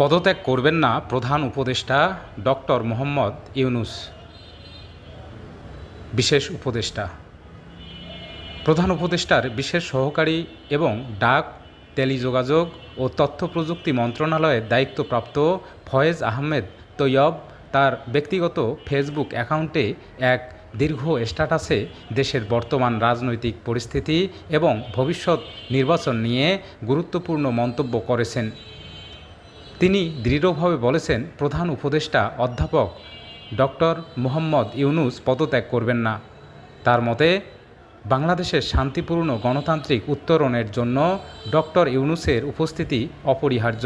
পদত্যাগ করবেন না প্রধান উপদেষ্টা ডক্টর মোহাম্মদ ইউনুস। বিশেষ উপদেষ্টা। প্রধান উপদেষ্টার বিশেষ সহকারী এবং ডাক, টেলিযোগাযোগ ও তথ্য প্রযুক্তি মন্ত্রণালয়ের দায়িত্বপ্রাপ্ত ফয়েজ আহমেদ তৈয়ব তার ব্যক্তিগত ফেসবুক অ্যাকাউন্টে এক দীর্ঘ স্ট্যাটাসে দেশের বর্তমান রাজনৈতিক পরিস্থিতি এবং ভবিষ্যৎ নির্বাচন নিয়ে গুরুত্বপূর্ণ মন্তব্য করেছেন। তিনি দৃঢ়ভাবে বলেছেন, প্রধান উপদেষ্টা, অধ্যাপক ডক্টর মোহাম্মদ ইউনুস পদত্যাগ করবেন না। তার মতে বাংলাদেশের শান্তিপূর্ণ গণতান্ত্রিক উত্তরণের জন্য ডক্টর ইউনুসের উপস্থিতি অপরিহার্য।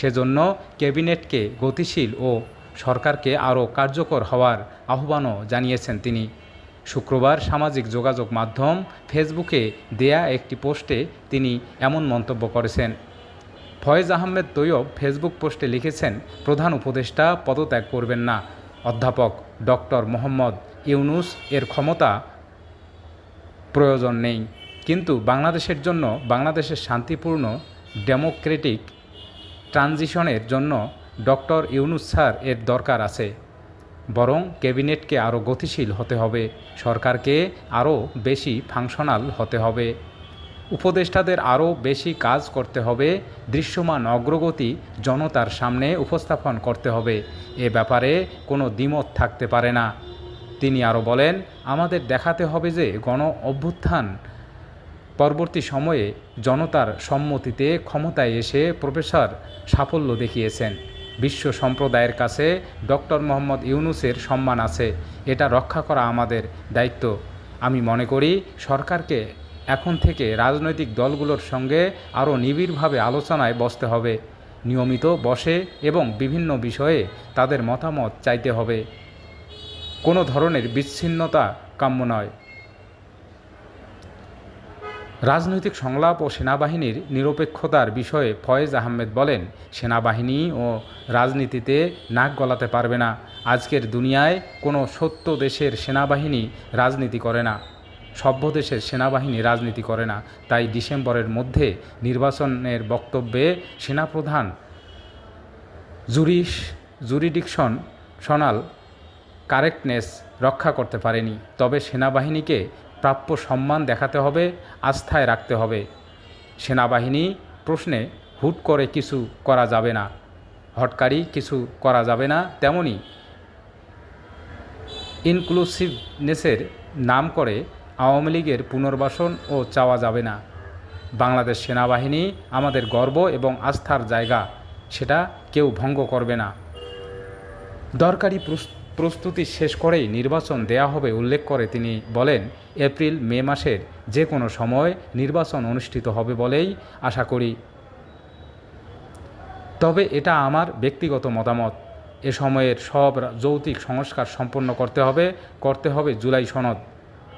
সেজন্য ক্যাবিনেটকে গতিশীল ও সরকারকে আরও কার্যকর হওয়ার আহ্বানও জানিয়েছেন তিনি। শুক্রবার সামাজিক যোগাযোগ মাধ্যম ফেসবুকে দেয়া একটি পোস্টে তিনি এমন মন্তব্য করেছেন ফয়েজ আহমেদ তৈয়ব ফেসবুক পোস্টে লিখেছেন, প্রধান উপদেষ্টা পদত্যাগ করবেন না। অধ্যাপক ডক্টর মোহাম্মদ ইউনুস, এর ক্ষমতা প্রয়োজন নেই। কিন্তু বাংলাদেশের জন্য, বাংলাদেশের শান্তিপূর্ণ, ডেমোক্রেটিক ট্রানজিশনের জন্য ডক্টর ইউনুস স্যার এর দরকার আছে। বরং ক্যাবিনেটকে আরও গতিশীল হতে হবে, সরকারকে আরও বেশি ফাংশনাল হতে হবে। উপদেষ্টাদের আরও বেশি কাজ করতে হবে, দৃশ্যমান অগ্রগতি জনতার সামনে উপস্থাপন করতে হবে। এ ব্যাপারে কোনো দ্বিমত থাকতে পারে না। তিনি আরও বলেন, আমাদের দেখাতে হবে যে গণ অভ্যুত্থান পরবর্তী সময়ে জনতার সম্মতিতে ক্ষমতায় এসে প্রফেসর সাফল্য দেখিয়েছেন। বিশ্ব সম্প্রদায়ের কাছে ডক্টর মোহাম্মদ ইউনুসের সম্মান আছে। এটা রক্ষা করা আমাদের দায়িত্ব। আমি মনে করি, সরকারকে এখন থেকে রাজনৈতিক দলগুলোর সঙ্গে আরও নিবিড়ভাবে আলোচনায় বসতে হবে। নিয়মিত বসে এবং বিভিন্ন বিষয়ে তাদের মতামত চাইতে হবে। কোনো ধরনের বিচ্ছিন্নতা কাম্য নয়। রাজনৈতিক সংলাপ ও সেনাবাহিনীর নিরপেক্ষতার বিষয়ে ফয়েজ আহমেদ বলেন, সেনাবাহিনী ও রাজনীতিতে নাক গলাতে পারবে না। আজকের দুনিয়ায় কোনো সত্য দেশের সেনাবাহিনী রাজনীতি করে না। সভ্য দেশের সেনাবাহিনী রাজনীতি করে না। তাই ডিসেম্বরের মধ্যে নির্বাচনের বক্তব্যে সেনাপ্রধান জুরিস জুরিডিকশন সনাল কারেক্টনেস রক্ষা করতে পারেনি। তবে সেনাবাহিনীকে প্রাপ্য সম্মান দেখাতে হবে, আস্থায় রাখতে হবে। সেনাবাহিনী প্রশ্নে হুট করে কিছু করা যাবে না। হটকারি কিছু করা যাবে না, তেমনি ইনক্লুসিভনেসের নাম করে আওয়ামী লীগের পুনর্বাসন ও চাওয়া যাবে না। বাংলাদেশ সেনাবাহিনী আমাদের গর্ব এবং আস্থার জায়গা, সেটা কেউ ভঙ্গ করবে না। দরকারি প্রস্তুতি শেষ করেই নির্বাচন দেয়া হবে উল্লেখ করে তিনি বলেন, এপ্রিল, মে মাসের যে কোনো সময় নির্বাচন অনুষ্ঠিত হবে বলেই আশা করি। তবে এটা আমার ব্যক্তিগত মতামত। এ সময়ের সব যৌতিক সংস্কার সম্পন্ন করতে হবে করতে হবে জুলাই সনদ।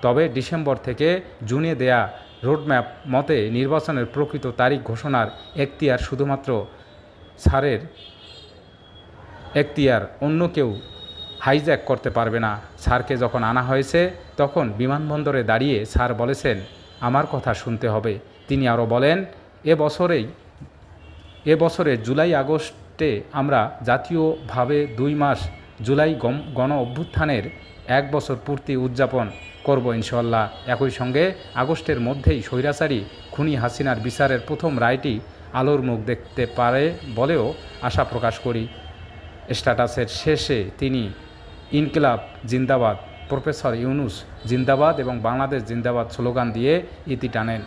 তবে ডিসেম্বর থেকে জুনে দেয়া রোডম্যাপ মতে নির্বাচনের প্রকৃত তারিখ ঘোষণার এখতিয়ার শুধুমাত্র স্যারের এখতিয়ার, অন্য কেউ হাইজ্যাক করতে পারবে না। স্যারকে যখন আনা হয়েছে, তখন বিমানবন্দরে দাঁড়িয়ে স্যার বলেছেন, আমার কথা শুনতে হবে। তিনি আরও বলেন, এ বছরেই, এ বছরে জুলাই আগস্টে আমরা জাতীয়ভাবে দুই মাস জুলাই গণ অভ্যুত্থানের এক বছর পূর্তি উদযাপন করব ইনশাল্লাহ একই সঙ্গে আগস্টের মধ্যেই স্বৈরাচারী খুনি হাসিনার বিচারের প্রথম রায়টি আলোর মুখ দেখতে পারে বলেও আশা প্রকাশ করি। স্ট্যাটাসের শেষে তিনি ইনকিলাব জিন্দাবাদ, প্রফেসর ইউনুস জিন্দাবাদ এবং বাংলাদেশ জিন্দাবাদ স্লোগান দিয়ে ইতি টানেন।